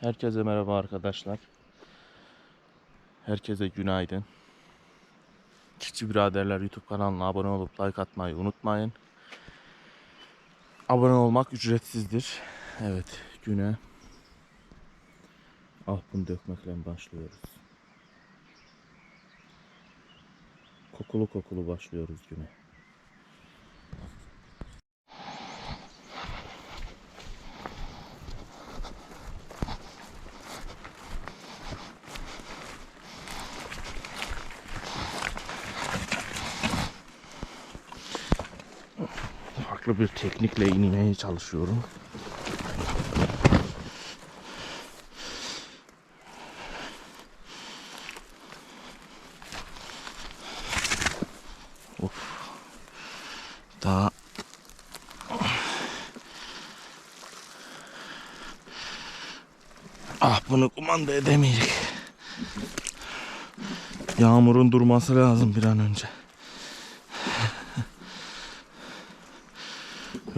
Herkese merhaba arkadaşlar. Herkese günaydın. Çiftçi Biraderler YouTube kanalına abone olup like atmayı unutmayın. Abone olmak ücretsizdir. Evet, güne ahbun dökmekle başlıyoruz. Kokulu kokulu başlıyoruz güne. Bir teknikle inmeye çalışıyorum. Of. Daha Ah bunu kumanda edemeyecek. Yağmurun durması lazım bir an önce.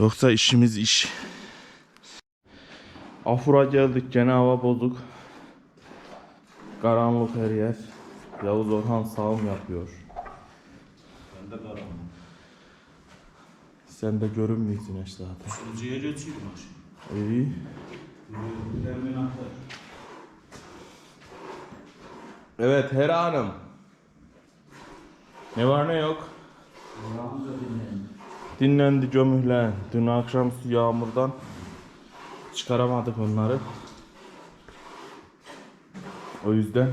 Yoksa işimiz iş. Afur'a geldik gene hava bozuk. Karanlık her yer. Yavuz Orhan sağım yapıyor. Ben de karanım. Sen de görünmüyorsun işte zaten. Sunucuya geçiyorum aşağı. İyi. Evet Hera Hanım. Ne var ne yok? Kulağımıza dinleyin. Dinlendi gömühlen. Dün akşam su yağmurdan çıkaramadık onları. O yüzden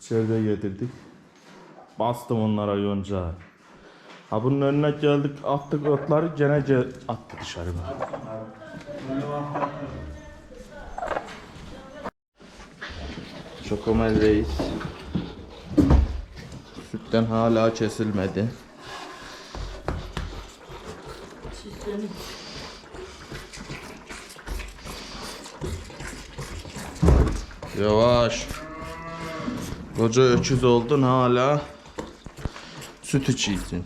içeride yedirdik. Bastım onlara yonca. Ha bunun önüne geldik attık otları gene attı dışarı. Çokomel reis. Sütten hala kesilmedi. Yavaş. Koca öküz oldun hala süt içiyorsun.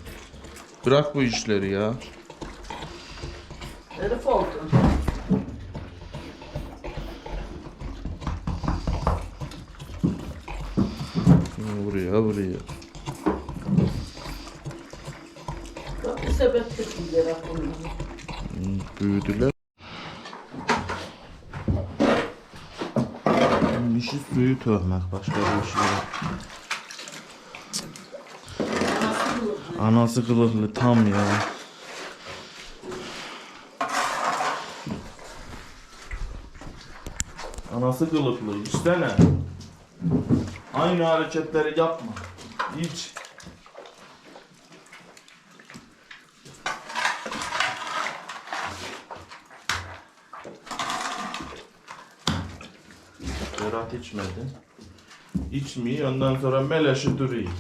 Bırak bu işleri ya. Herif oldu. Buraya buraya. Bak bir sebep çıkıyor aklımdan. Büyüdüler. İşi suyu töhmek başka bir şey yok. Nasıl olur? Anası kılıklı tam ya. Anası kılıklı içsene. Aynı hareketleri yapma. İç. Berat içmedi. İçmiyor ondan sonra meleşi duruyor.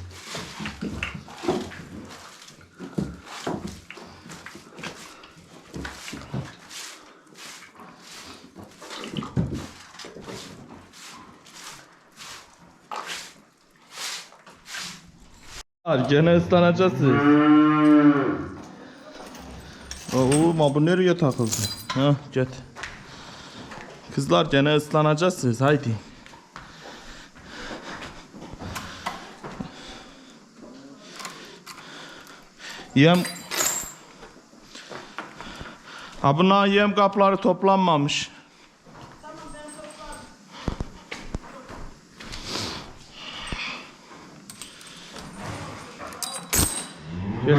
Gene ıslanacaksın. Oo, ma bu nereye takıldı? Ha, get. Kızlar gene ıslanacaksınız haydi. Yem Ha bunlar yem kapları toplanmamış.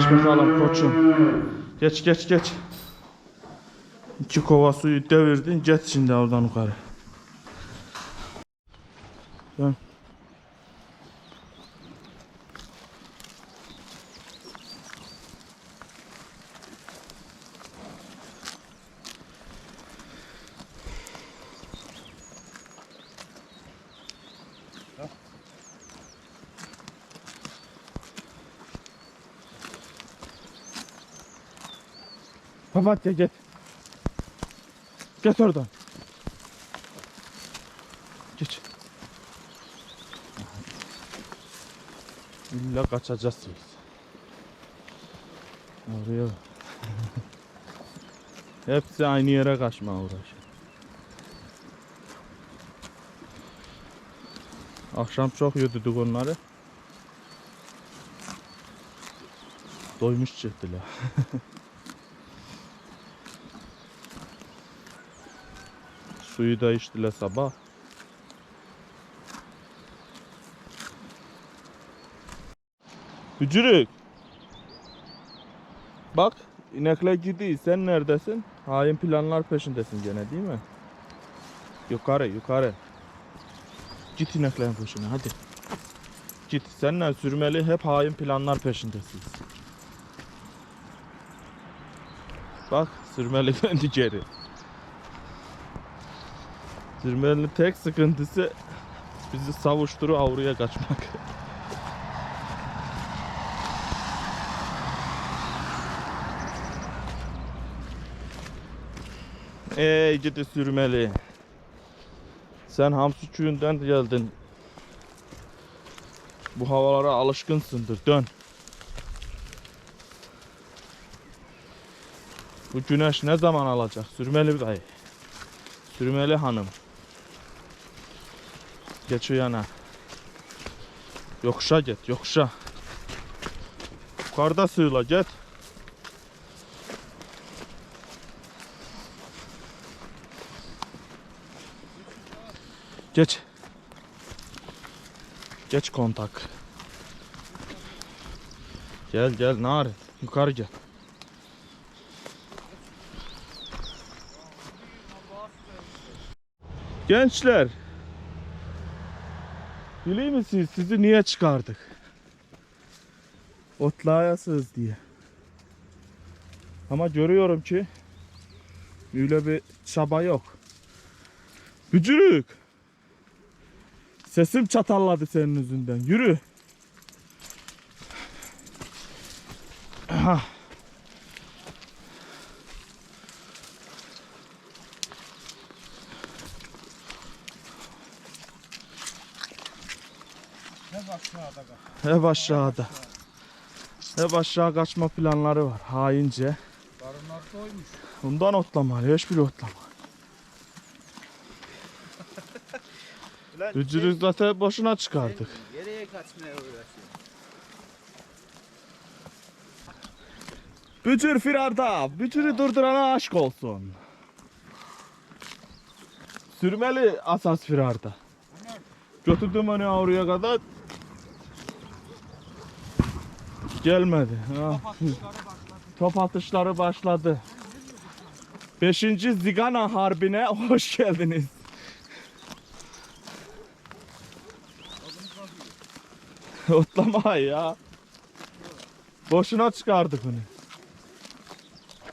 Geç bakalım koçum. Geç geç geç. İki kova suyu devirdin. Geç şimdi oradan yukarı. Dön. Papatya git. Git oradan. Geç. İlla kaçacağız biz. Oraya Hepsi aynı yere kaçma uğraşıyor. Akşam çok yududuk onları. Doymuş çıktılar. Suyu da içtiler sabah. Bücürük. Bak inekler gidiyor. Sen neredesin? Hain planlar peşindesin gene değil mi? Yukarı yukarı. Git ineklerin peşine hadi. Git. Seninle sürmeli hep hain planlar peşindesiniz. Bak sürmeli döndü geri. Sürmelinin tek sıkıntısı bizi savuşturu avruya kaçmak. Ey gidi sürmeli. Sen hamsi çuyundan geldin. Bu havalara alışkınsındır. Dön. Bu güneş ne zaman alacak? Sürmeli dayı. Sürmeli hanım. Geç o yana. Yokuşa git, yokuşa. Yukarıda sığla git. Geç. Geç kontak. Gel gel Narin. Yukarı gel. Gençler. Biliyor musunuz sizi niye çıkardık? Otlayasınız diye. Ama görüyorum ki öyle bir çaba yok. Bücürük. Sesim çatalladı senin yüzünden. Yürü. Aha. Hep aşağıda. Hep aşağı kaçma planları var. Haince. Karınlar doymuş. Bundan otlamalı. Hiçbir otlama. Bücürük zaten boşuna çıkardık. Nereye kaçmaya uğraşıyor? Bücür firarda. Bücürü durdurana aşk olsun. Sürmeli asas firarda. Götürdüm onu oraya kadar. Gelmedi. Ha. Top atışları başladı. Beşinci Zigana Harbi'ne hoş geldiniz. Otlama ya. Boşuna çıkardık onu.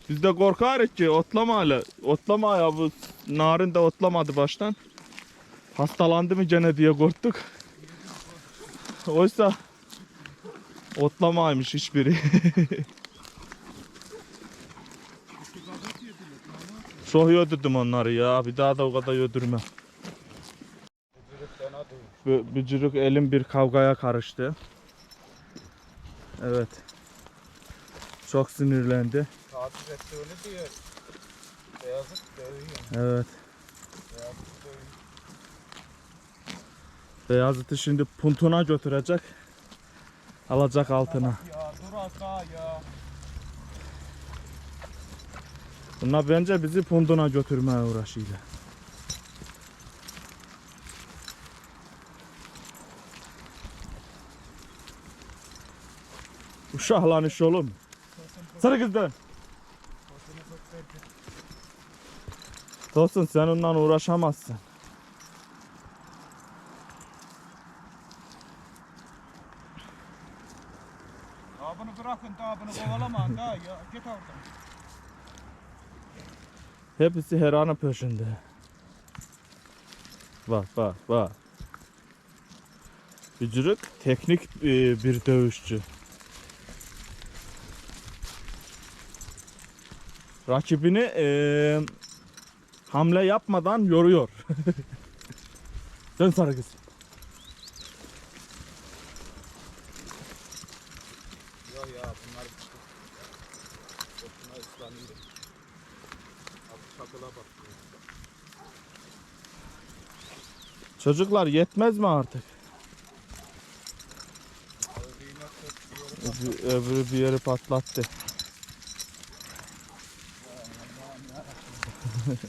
Biz de korkarız ki otlama hala. Otlama ya bu narin de otlamadı baştan. Hastalandı mı gene diye korktuk. Oysa otlamaymış hiçbiri. Çok öldürdüm onları ya. Bir daha da o kadar öldürme. Bu bücürük elim bir kavgaya karıştı. Evet. Çok sinirlendi. Taciz etti öyle diyor. Beyazıt dövüyor. Evet. Beyazıt'ı şimdi puntuna götürecek. Alacak altına. Bunlar bence bizi puntuna götürmeye uğraşıyla. Uşaklanış oğlum. Sarı kız dön. Tosun sen ondan uğraşamazsın. Daha bunu bırakın daha ya. Git oradan. Hepsi her anın peşinde. Bak bak bak. Bücürük teknik e, bir dövüşçü. Rakibini e, hamle yapmadan yoruyor. Dön sarı kız. Çocuklar yetmez mi artık? Öbürü bir yeri patlattı.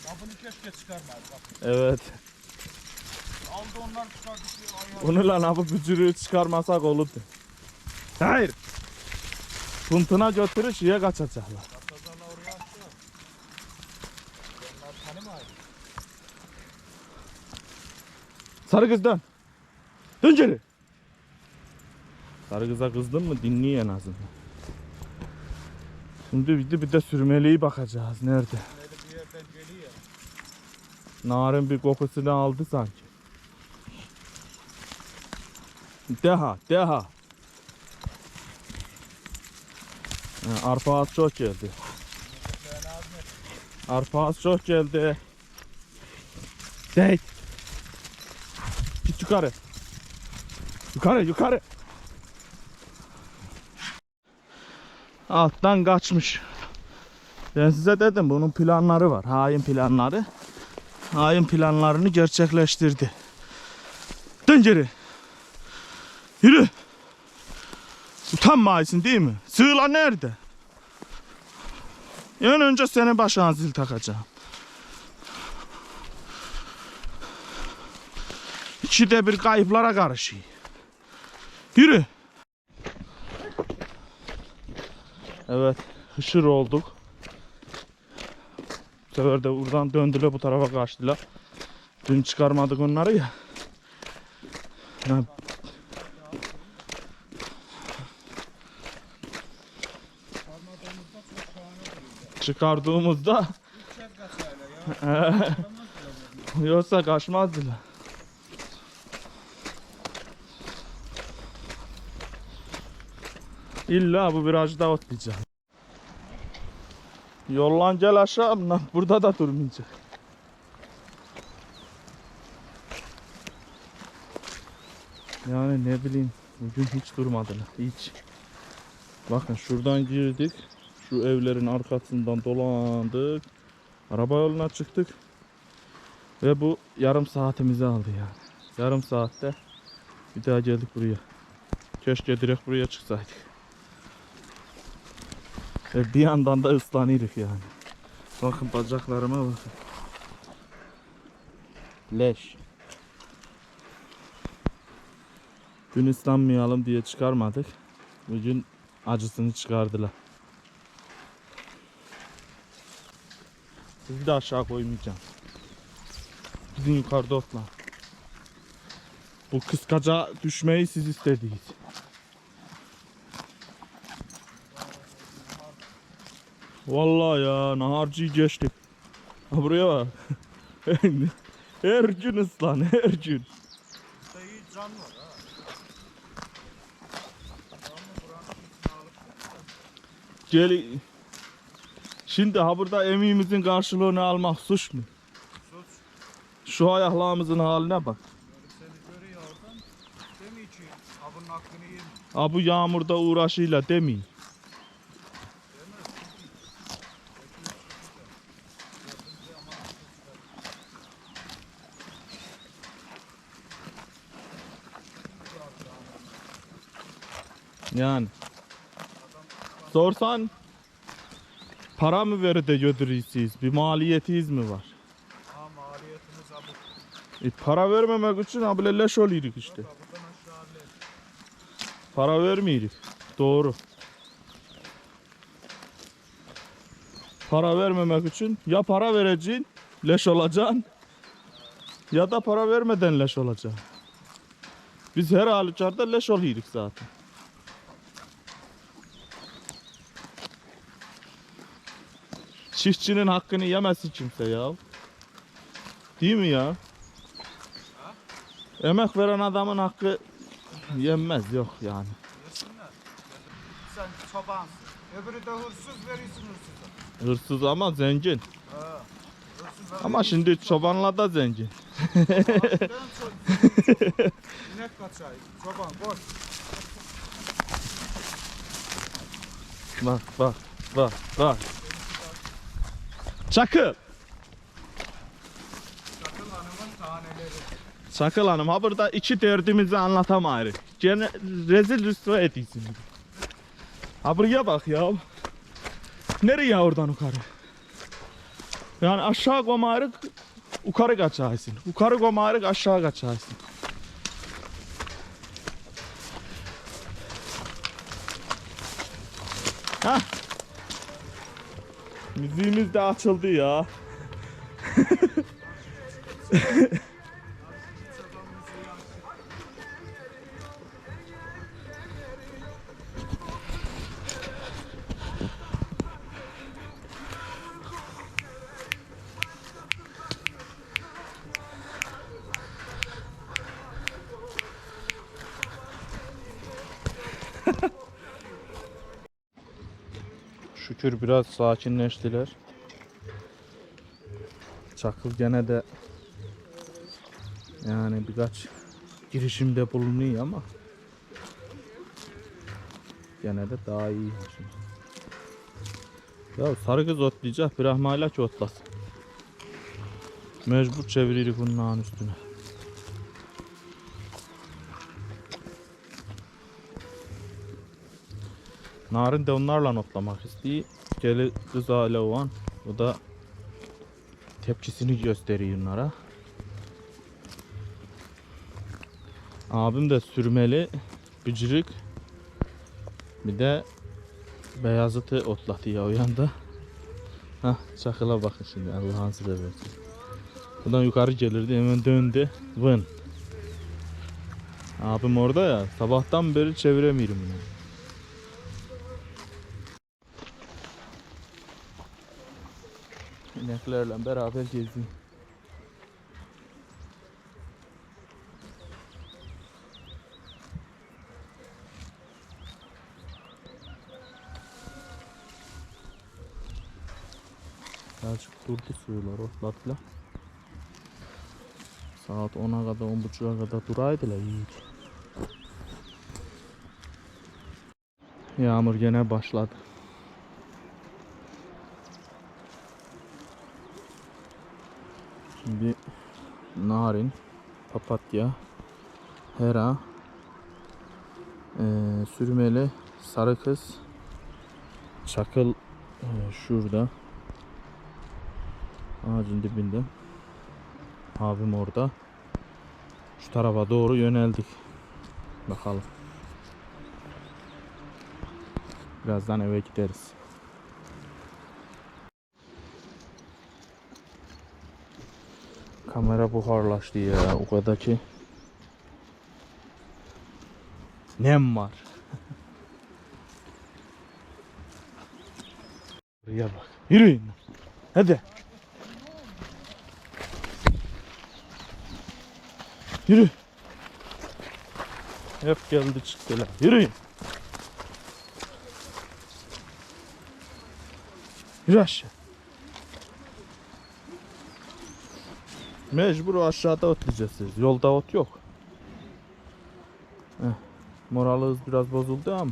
Kapını keşke çıkarmadı. Evet. Aldı onlar çıkardı. Onu lan abi bücürüğü çıkarmasak olurdu. Hayır. Puntuna götürür şeye kaçacaklar. Sarı kız dön. Dön geri. Sarı kıza kızdın mı dinliyor en azından. Şimdi bir de, bir de sürmeliği bakacağız. Nerede? Narın bir kokusunu aldı sanki. Deha, deha. Ha, arpa ağaç çok geldi. Arpa ağaç çok geldi. Dey. Yukarı. Yukarı, yukarı. Alttan kaçmış. Ben size dedim bunun planları var. Hain planları hain planlarını gerçekleştirdi. Dön geri. Yürü. Utanmayasın değil mi? Sığla nerede? En önce senin başına zil takacağım. İkide bir kayıplara karışıyor. Yürü. Evet, hışır olduk. Bu sefer de buradan döndüler bu tarafa kaçtılar. Dün çıkarmadık onları ya. Çıkardığımızda yoksa kaçmazdılar. İlla bu virajda otlayacak. Yollan gel aşağı lan burada da durmayacak. Yani ne bileyim bugün hiç durmadılar hiç. Bakın şuradan girdik. Şu evlerin arkasından dolandık. Araba yoluna çıktık. Ve bu yarım saatimizi aldı yani. Yarım saatte bir daha geldik buraya. Keşke direkt buraya çıksaydık. Ve bir yandan da ıslanırız yani. Bakın bacaklarıma bakın. Leş. Dün ıslanmayalım diye çıkarmadık. Bugün acısını çıkardılar. Sizi de aşağı koymayacağım. Gidin yukarıda otla. Bu kıskaca düşmeyi siz istediniz. Vallahi ya naharcıyı geçtik. Ha buraya bak. her gün ıslan her gün. Burada iyi can var ha. Gel. Şimdi ha burada emeğimizin karşılığını almak suç mu? Sus. Şu ayaklarımızın haline bak. Seni görüyor oradan. Demi için. Ha bunun hakkını yiyin. Ha bu yağmurda uğraşıyla demeyin. Yani. Sorsan para mı verir de götürüyorsunuz? Bir maliyetiniz mi var? Ha maliyetimiz ha bu. E, para vermemek için ha böyle leş oluyoruz işte. Para vermiyoruz. Doğru. Para vermemek için ya para vereceksin, leş olacaksın ya da para vermeden leş olacaksın. Biz her halükarda leş oluyoruz zaten. Çiftçinin hakkını yemesin kimse ya. Değil mi ya? Emek veren adamın hakkı yenmez yok yani. Sen çobansın. Öbürü de hırsız verirsin hırsıza. Hırsız ama zengin. Ha. Ama şimdi çobanla da zengin. İnek kaçay. Çoban koş. Bak bak bak bak. Çakıl. Sakın hanımın taneleri. Çakıl hanım ha burada iki derdimizi anlatamayız. Gene rezil rüsva ediyorsun. Ha buraya bak ya. Nereye oradan yukarı? Yani aşağı komarık yukarı kaçarsın. Yukarı komarık aşağı kaçarsın. Müziğimiz de açıldı ya. Şükür biraz sakinleştiler. Çakıl gene de yani birkaç girişimde bulunuyor ama gene de daha iyi. Şimdi. Ya sarı kız otlayacak bir ki otlasın. Mecbur çeviririk bunun üstüne. Narin de onlarla otlamak istiyor. Geli kız hala o an. O da tepkisini gösteriyor onlara. Abim de sürmeli, bıcırık. Bir de beyazıtı otlatıyor o yanda. Hah çakıla bakın şimdi Allah'ın size versin. Buradan yukarı gelirdi hemen döndü. Vın. Abim orada ya sabahtan beri çeviremiyorum bunu. İneklerle beraber gezeyim. Birazcık durdu suyular otladılar. Saat 10'a kadar 10.30'a kadar duraydılar iyiydi. Yağmur gene başladı. Şimdi narin, papatya, hera, eee, sürmeli, sarı kız, çakıl eee, şurada. Ağacın dibinde. Abim orada. Şu tarafa doğru yöneldik. Bakalım. Birazdan eve gideriz. Kamera buharlaştı ya o kadar ki. Nem var. Buraya bak. Yürüyün. Hadi. Yürü. Hep geldi çıktılar. Yürüyün. Yürü aşağı. Mecbur aşağıda otlayacağız. siz. Yolda ot yok. Heh. Moralımız biraz bozuldu ama.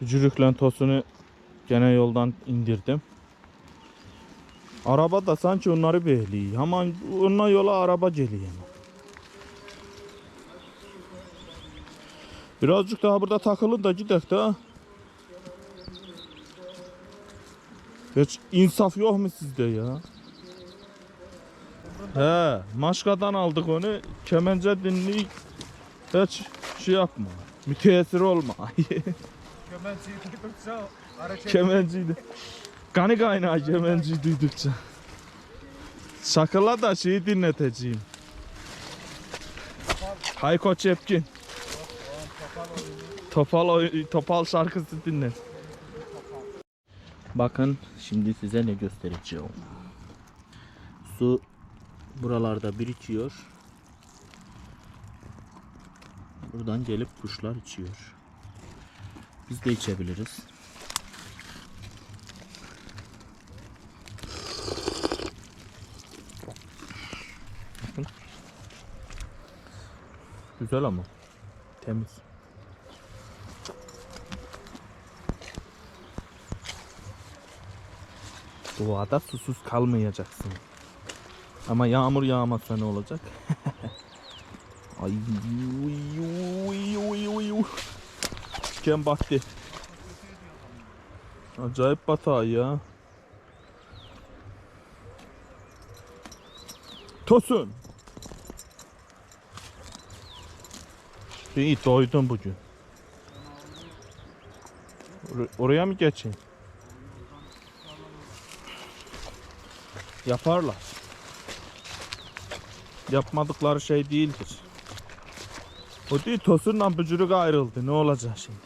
Bücürükle tosunu gene yoldan indirdim. Araba da sanki onları behliyor. Hemen onunla yola araba geliyor. Birazcık daha burada takılın da gidek de. Hiç insaf yok mu sizde ya? He, maşkadan aldık onu. Kemence dinleyip hiç şey yapma. Müteessir olma. Kemençeyi duydukça hareket Kemenciydi. Kanı kaynağı kemenci duydukça. Şakala da şeyi dinleteceğim. Hayko Çepkin. Topal, topal şarkısı dinlet. Bakın şimdi size ne göstereceğim. Su buralarda birikiyor. Buradan gelip kuşlar içiyor. Biz de içebiliriz. Bakın. Güzel ama. Temiz. Doğada susuz kalmayacaksın. Ama yağmur yağmazsa ne olacak? Ay. Diken battı. Acayip batağı ya. Tosun. İyi doydum bugün. Or- oraya mı geçeyim? Yaparlar. Yapmadıkları şey değildir. O değil Tosun'la Bücürük ayrıldı. Ne olacak şimdi?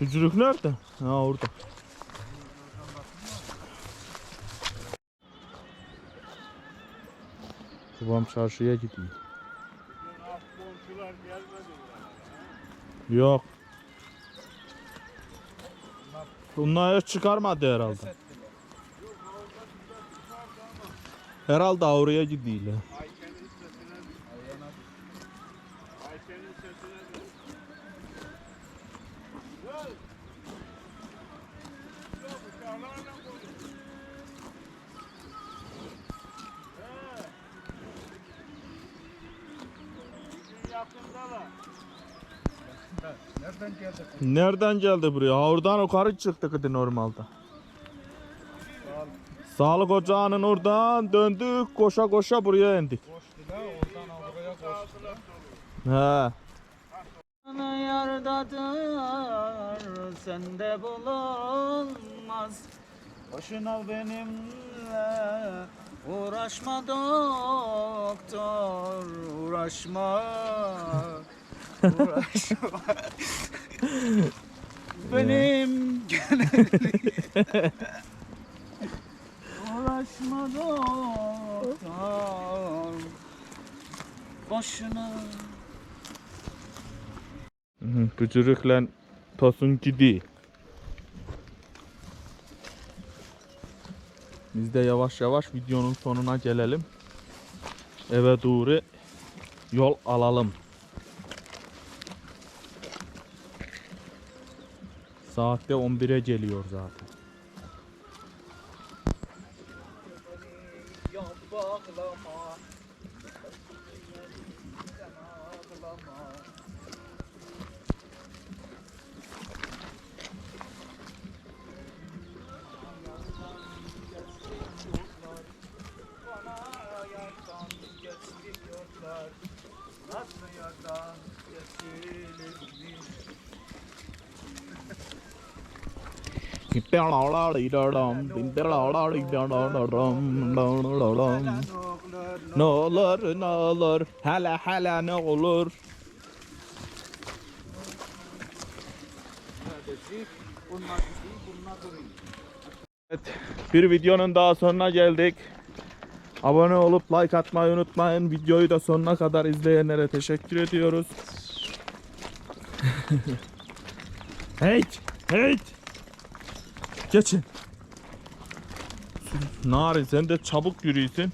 Bücürük nerede? Ha orada. Babam çarşıya gidiyor. Yok. Bunlar çıkarmadı herhalde. Herhalde oraya gidiyorlar. Nereden geldi buraya? Oradan yukarı çıktı normalde. Sağlık ocağının oradan döndük koşa koşa buraya indik. Koştu la oradan oraya koştu. He. Sana yardadır sende bulunmaz Boşuna benimle uğraşma doktor uğraşma uğraşma benim gönlüm uğraşma doktor boşuna Bücürükle Tosun gidiyor. Biz de yavaş yavaş videonun sonuna gelelim. Eve doğru yol alalım. Saatte 11'e geliyor zaten. Nasıl yardan getirilir Ne olur ne olur hele hele ne olur? Evet, bir videonun daha sonuna geldik. Abone olup like atmayı unutmayın. Videoyu da sonuna kadar izleyenlere teşekkür ediyoruz. hey, hey. Geçin. Narin sen de çabuk yürüyorsun.